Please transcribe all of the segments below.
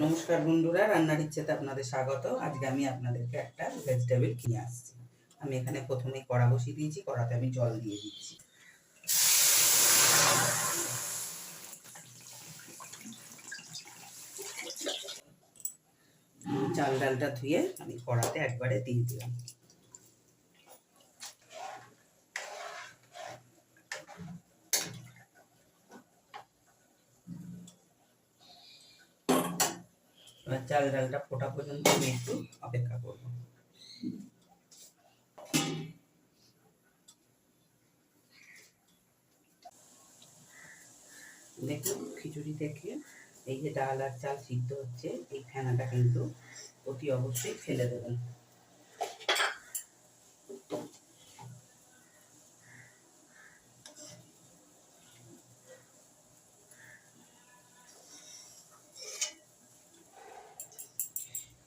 নমস্কার বন্ধুরা, রান্নার ইচ্ছেতে আপনাদের স্বাগত। আজকে আমি আপনাদেরকে একটা ভেজিটেবল কিনে আসছি। আমি এখানে প্রথমে কড়া বসিয়ে দিয়েছি, কড়াতে আমি জল দিয়ে দিচ্ছি। চাল ডালটা ধুয়ে আমি কড়াতে একবারে দিয়ে দিলাম। এবার চাল ডালটা ফোটা পর্যন্ত আমি একটু অপেক্ষা করব। দেখুন, খিচুড়ি থেকে এই যে ডাল আর চাল সিদ্ধ হচ্ছে, এই ফেনাটা কিন্তু অতি অবশ্যই ফেলে দেবেন।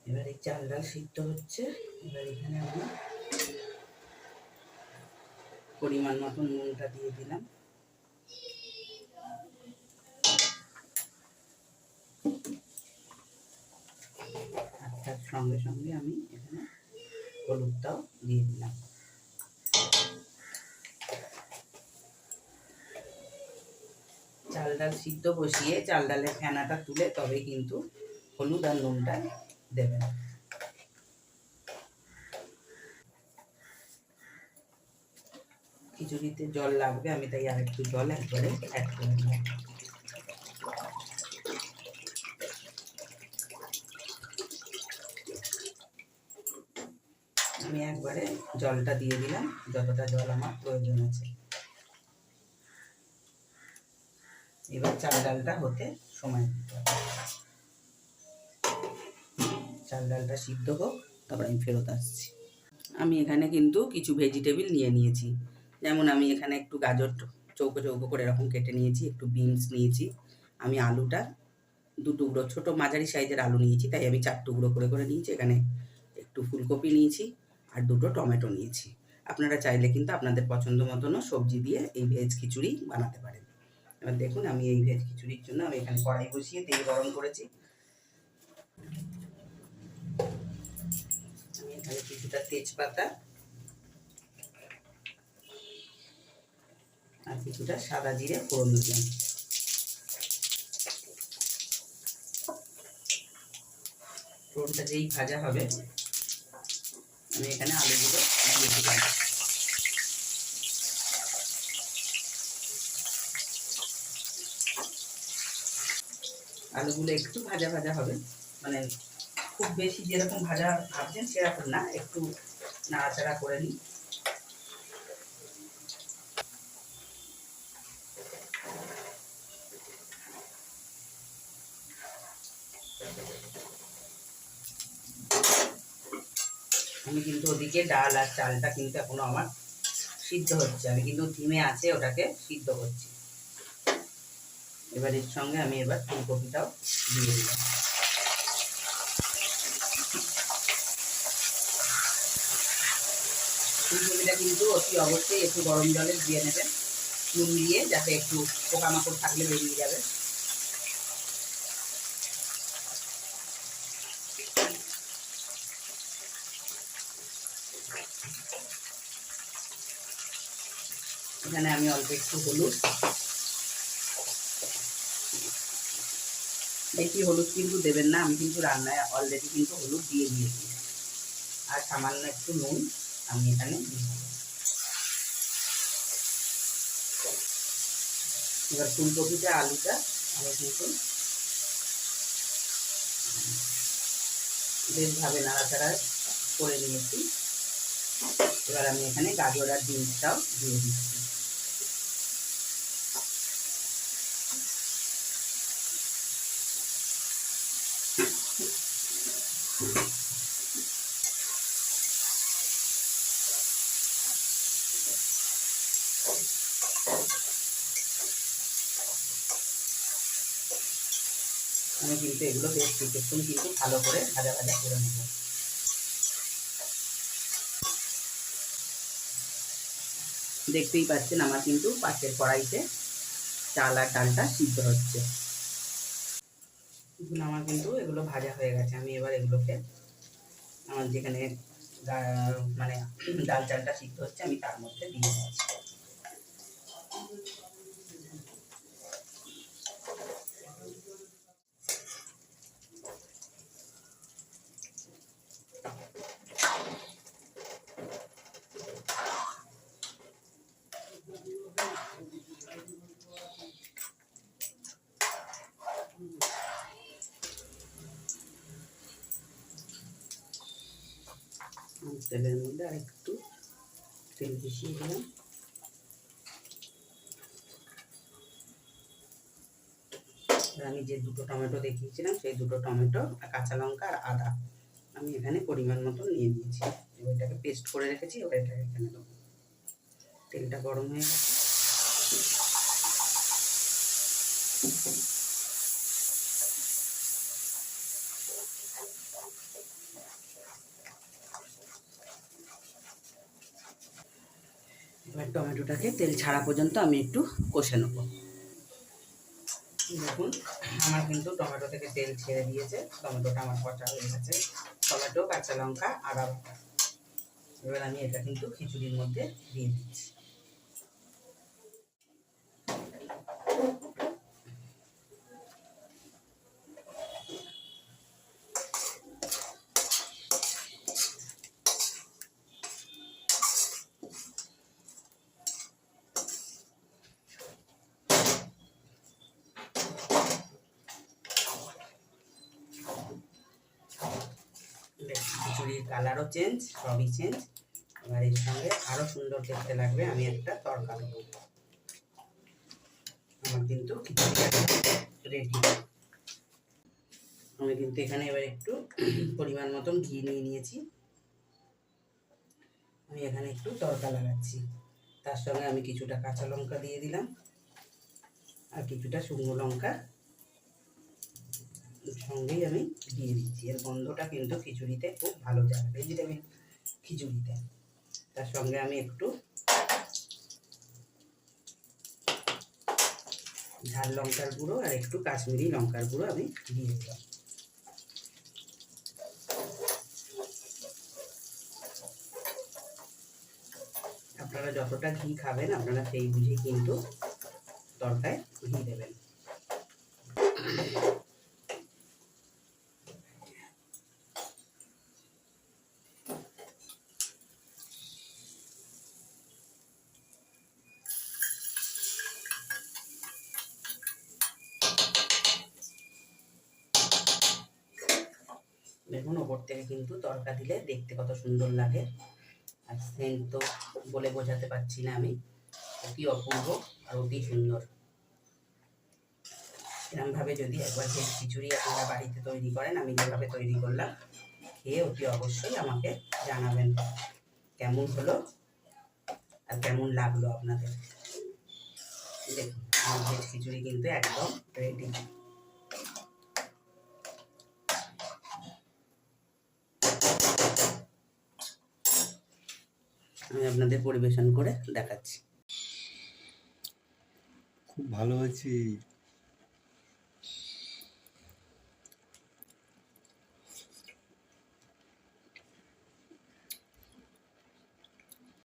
এবার চাল ডাল সিদ্ধ হচ্ছে। এবার এখানে আমি পরিমাণ মতন নুনটা দিয়ে দিলাম। আর সঙ্গে সঙ্গে আমি এখানে হলুদটাও দিয়ে দিলাম। চাল ডাল সিদ্ধ বসিয়ে চাল ডালের ফেনাটা তুলে তবে কিন্তু হলুদ আর নুনটা দেবেন। খিচুড়িতে জল লাগবে, আমি তাই আর একটু জল একবারে অ্যাড করে দিলাম আমি একবারে জলটা দিয়ে দিলাম, যতটা জল আমার প্রয়োজন আছে। এবার চাল ডালটা হতে সময় দিতে হবে। চাল ডালটা সিদ্ধ হোক, তারপর আমি ফেরত আসছি। আমি এখানে কিন্তু কিছু ভেজিটেবল নিয়ে নিয়েছি। যেমন আমি এখানে একটু গাজর চৌকো চৌকো করে এরকম কেটে নিয়েছি, একটু বিনস নিয়েছি। আমি আলুটা দু টুকরো, ছোটো মাঝারি সাইজের আলু নিয়েছি, তাই আমি চার টুকরো করে করে নিয়েছি। এখানে একটু ফুলকপি নিয়েছি আর দুটো টমেটো নিয়েছি। আপনারা চাইলে কিন্তু আপনাদের পছন্দ মতনও সবজি দিয়ে এই ভেজ খিচুড়ি বানাতে পারেন। এবার দেখুন, আমি এই ভেজ খিচুড়ির জন্য আমি এখানে কড়াই বসিয়ে তেল গরম করেছি। এখানে কিছুটা তেজপাতা আর কিছুটা সাদা জিরে ফোড়ন দিলাম। ফোড়নটা যেই ভাজা হবে, আমি এখানে আলুগুলো দিয়ে দিলাম। আলুগুলো একটু ভাজা ভাজা হবে মানে খুব বেশি যেরকম ভাজা ভাবছেন সেরকম না, একটু নাড়াচাড়া করে নিই আমি কিন্তু ওদিকে ডাল আর চালটা কিন্তু এখনও আমার সিদ্ধ হচ্ছে। আমি কিন্তু ধিমে আছে, ওটাকে সিদ্ধ করছি। এবার এর সঙ্গে আমি এবার ফুলকপিটাও দিয়ে দিলাম। ফুলকপিটা কিন্তু অতি অবশ্যই একটু গরম জলে দিয়ে নেবেন। নুন দিয়ে যাতে একটু পোকামাকড় থাকলে বেরিয়ে যাবে। এখানে আমি অল্প একটু হলুদ। বেশি হলুদ কিন্তু দেবেন না, আমি কিন্তু রান্নায় অলরেডি কিন্তু হলুদ দিয়ে দিয়েছি। আর সামান্য একটু নুন। আমি এখানে এবার ফুলকপিটা, আলুটা আমি কিন্তু বেশভাবে নাড়াচাড়া করে নিয়েছি। এবার আমি এখানে গাজর আর বিনসটাও দিয়ে দিচ্ছি। আমি কিন্তু এগুলো বেশ কিছুক্ষণ কিন্তু ভালো করে ভাজা ভাজা করে নেব। দেখতেই পাচ্ছেন আমার কিন্তু পাশের কড়াইতে চাল আর ডালটা সিদ্ধ হচ্ছে। এখন আমার কিন্তু এগুলো ভাজা হয়ে গেছে। আমি এবার এগুলোকে আমার যেখানে মানে ডাল চালটা সিদ্ধ হচ্ছে, আমি তার মধ্যে দিয়ে দিচ্ছি। তেলের মধ্যে আর একটু তেল মিশিয়ে দিলাম এবার আমি যে দুটো টমেটো দেখিয়েছিলাম, সেই দুটো টমেটো কাঁচা লঙ্কা আর আদা আমি এখানে পরিমাণ মতো নিয়ে নিয়েছি। এবার এটাকে পেস্ট করে রেখেছি, এবার এটাকে এখানে দেবো। তেলটা গরম হয়ে গেছে। এবার টমেটোটাকে তেল ছাড়া পর্যন্ত আমি একটু কষে নেব। দেখুন, আমার কিন্তু টমেটো থেকে তেল ছেড়ে দিয়েছে। টমেটোটা আমার পচা হয়ে গেছে। টমেটো, কাঁচা লঙ্কা আদা। এবার আমি এটা কিন্তু খিচুড়ির মধ্যে দিয়ে দিচ্ছি বেশ, খিচুড়ির কালারও চেঞ্জ সবই চেঞ্জ এবার এর সঙ্গে আরও সুন্দর দেখতে লাগবে, আমি একটা তরকা দেবো আমার কিন্তু রেডি আমি কিন্তু এখানে এবার একটু পরিমাণ মতন ঘি নিয়ে নিয়েছি। আমি এখানে একটু তরকা লাগাচ্ছি। তার সঙ্গে আমি কিছুটা কাঁচা লঙ্কা দিয়ে দিলাম। আর কিছুটা শুকনো লঙ্কা সঙ্গেই আমি দিয়ে দিচ্ছি। এর গন্ধটা কিন্তু খিচুড়িতে খুব ভালো যায় ভেজিটেবিল খিচুড়িতে। তার সঙ্গে আমি একটু ঝাল লঙ্কার গুঁড়ো আর একটু কাশ্মীরি লঙ্কার গুঁড়ো আমি দিয়ে দিলাম। আপনারা যতটা ঘি খাবেন, আপনারা সেই বুঝেই কিন্তু তরকায় ঘি দেবেন। দেখুন ওপর থেকে কিন্তু তরকা দিলে দেখতে কত সুন্দর লাগে। আর সেন্ট তো বলে বোঝাতে পারছি না আমি, অতি অপূর্ব আর অতি সুন্দর। এরমভাবে যদি একবার ভেজ খিচুড়ি আপনারা বাড়িতে তৈরি করেন, আমি যেভাবে তৈরি করলাম, খেয়ে অতি অবশ্যই আমাকে জানাবেন কেমন হলো আর কেমন লাগল আপনাদের। দেখুন, আমার ভেজ খিচুড়ি কিন্তু একদম রেডি আমি আপনাদের পরিবেশন করে দেখাচ্ছি। খুব ভালো হয়েছে